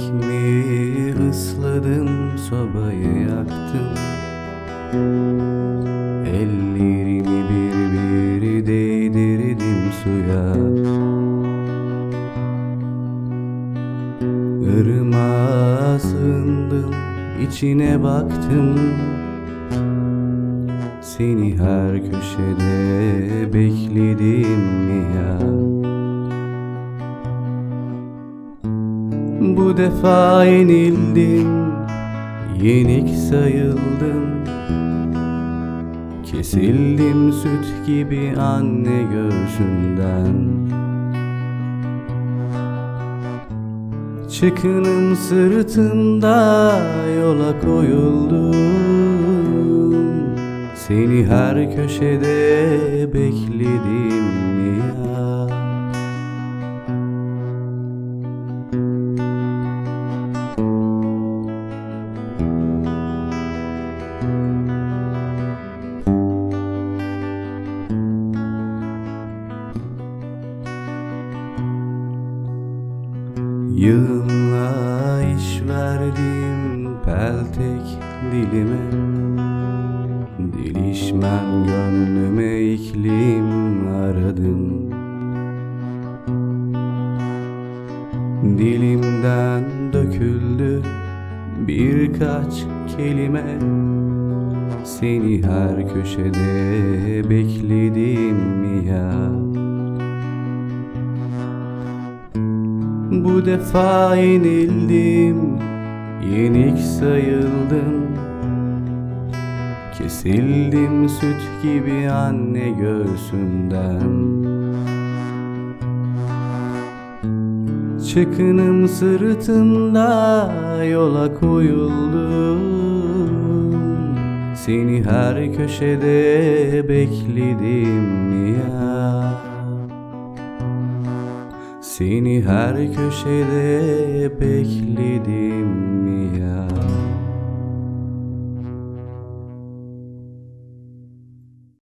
Ekmeği ısladım sobayı yaktım. Ellerimi bir bir değdirdim suya. Irmağa sığındım içine baktım. Seni her köşede bekledim mi ya Bu defa yenildim Yenik sayıldım Kesildim süt gibi anne göğsünden. Çıkınım sırtında yola koyuldum. Seni her köşede bekledim ya Yığınla iş verdim peltek dilime. Dilişmen gönlüme iklim aradım Dilimden döküldü birkaç kelime. Seni her köşede bekledim ya Bu defa yenildim Yenik sayıldım. Kesildim süt gibi anne göğsünden Çıkınım sırtında yola koyuldum. Seni her köşede bekledim ya Seni her köşede bekledim ya